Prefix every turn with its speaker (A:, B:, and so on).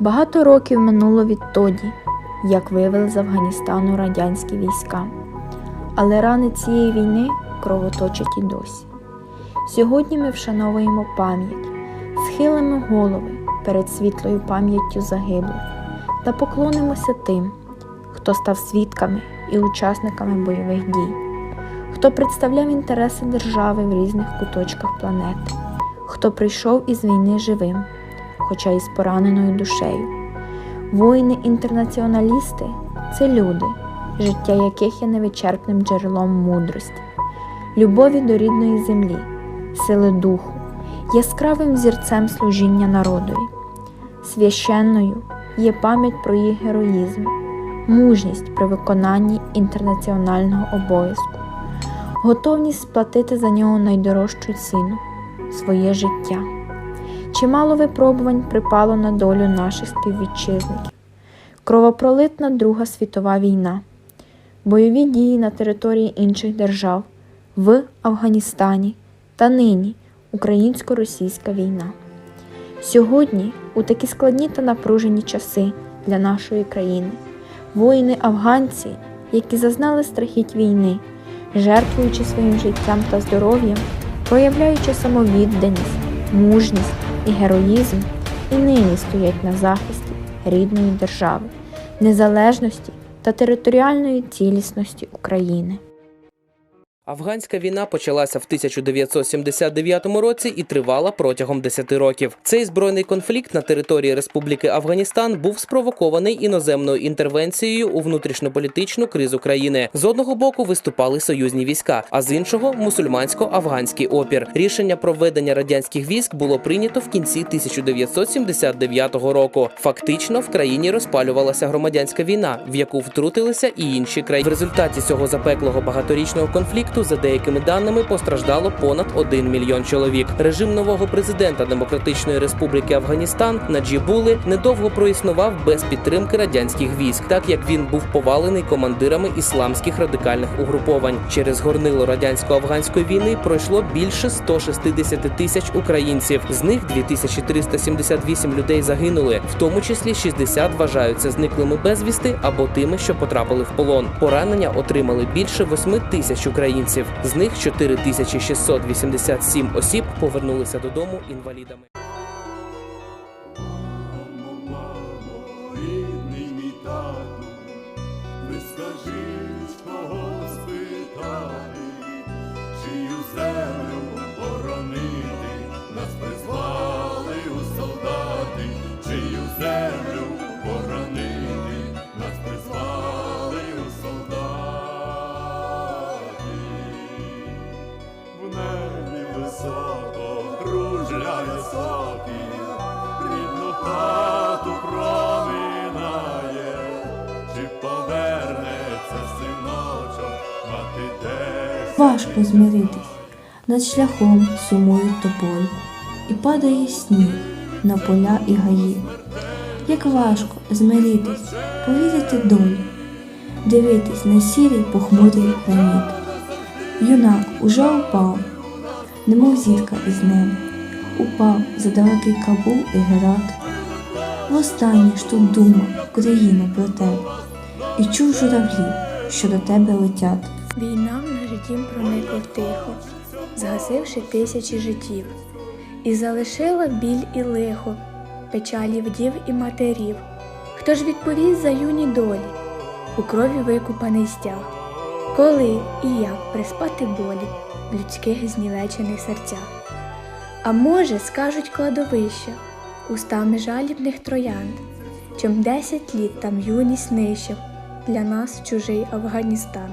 A: Багато років минуло відтоді, як вивели з Афганістану радянські війська. Але рани цієї війни кровоточать і досі. Сьогодні ми вшановуємо пам'ять, схилимо голови перед світлою пам'яттю загиблих та поклонимося тим, хто став свідками і учасниками бойових дій, хто представляв інтереси держави в різних куточках планети, хто прийшов із війни живим, хоча й з пораненою душею. Воїни-інтернаціоналісти це люди, життя яких є невичерпним джерелом мудрості, любові до рідної землі, сили духу, яскравим зірцем служіння народові. Священною є пам'ять про їх героїзм, мужність при виконанні інтернаціонального обов'язку, готовність сплатити за нього найдорожчу ціну своє життя. Чимало випробувань припало на долю наших співвітчизників. Кровопролитна Друга світова війна, бойові дії на території інших держав в Афганістані та нині українсько-російська війна. Сьогодні, у такі складні та напружені часи для нашої країни, воїни-афганці, які зазнали страхіть війни, жертвуючи своїм життям та здоров'ям, проявляючи самовідданість, мужність і героїзм, і нині стоять на захисті рідної держави, незалежності та територіальної цілісності України.
B: Афганська війна почалася в 1979 році і тривала протягом 10 років. Цей збройний конфлікт на території Республіки Афганістан був спровокований іноземною інтервенцією у внутрішньополітичну кризу країни. З одного боку виступали союзні війська, а з іншого мусульмансько-афганський опір. Рішення про введення радянських військ було прийнято в кінці 1979 року. Фактично в країні розпалювалася громадянська війна, в яку втрутилися і інші країни. В результаті цього запеклого багаторічного конфлікту, за деякими даними, постраждало понад 1 мільйон чоловік. Режим нового президента Демократичної Республіки Афганістан Наджібули недовго проіснував без підтримки радянських військ, так як він був повалений командирами ісламських радикальних угруповань. Через горнило радянсько-афганської війни пройшло більше 160 тисяч українців. З них 2378 людей загинули, в тому числі 60 вважаються зниклими безвісти або тими, що потрапили в полон. Поранення отримали більше 8 тисяч українців. З них 4687 осіб повернулися додому інвалідами.
C: Важко змиритись, над шляхом сумують тополі, і падає сніг на поля і гаї. Як важко змиритись, повірити долі, дивитись на сірий похмурий граніт. Юнак уже упав, немов зітка із неба, упав за далекий Кабул і Герат. Востаннє ж тут думав Україна про тебе, і чув журавлі, що до тебе летять.
D: Війна дім проникла тихо, згасивши тисячі життів, і залишила біль і лихо, печалі вдів і матерів. Хто ж відповість за юні долі, у крові викупаний стяг, коли і як приспати болі в людських знівечених серцях? А може, скажуть кладовища, устами жалібних троянд, чим десять літ там юність нищив для нас чужий Афганістан.